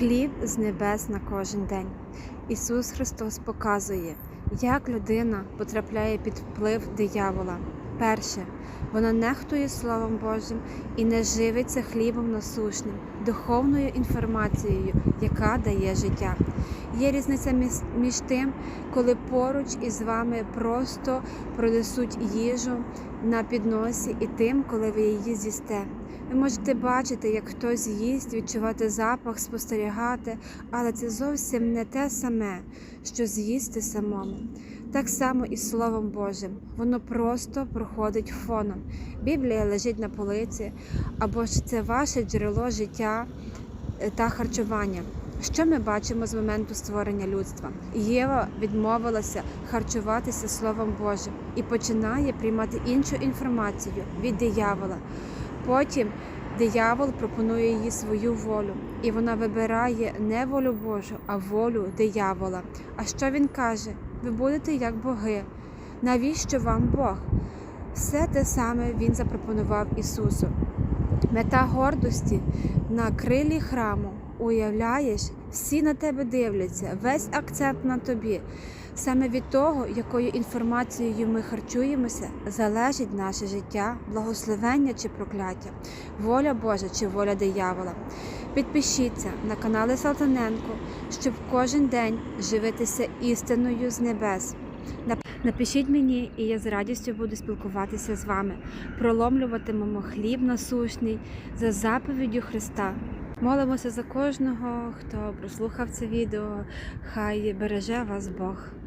Хліб з небес на кожен день. Ісус Христос показує, як людина потрапляє під вплив диявола. Перше, вона нехтує Словом Божим і не живиться хлібом насушним, духовною інформацією, яка дає життя. Є різниця між тим, коли поруч із вами просто принесуть їжу на підносі, і тим, коли ви її з'їсте. Ви можете бачити, як хтось їсть, відчувати запах, спостерігати, але це зовсім не те саме, що з'їсти самому. Так само і Словом Божим. Воно просто проходить фоном. Біблія лежить на полиці, або ж це ваше джерело життя е, та харчування. Що ми бачимо з моменту створення людства? Єва відмовилася харчуватися Словом Божим і починає приймати іншу інформацію від диявола. Потім диявол пропонує їй свою волю, і вона вибирає не волю Божу, а волю диявола. А що він каже? Ви будете як боги. Навіщо вам Бог? Все те саме він запропонував Ісусу. Мета гордості на крилі храму. Уявляєш, всі на тебе дивляться, весь акцент на тобі. Саме від того, якою інформацією ми харчуємося, залежить наше життя, благословення чи прокляття, воля Божа чи воля диявола. Підпишіться на канали Салтаненко, щоб кожен день живитися істиною з небес. Напишіть мені, і я з радістю буду спілкуватися з вами. Проломлюватимемо хліб насущний за заповіддю Христа. Молимося за кожного, хто прослухав це відео. Хай береже вас Бог.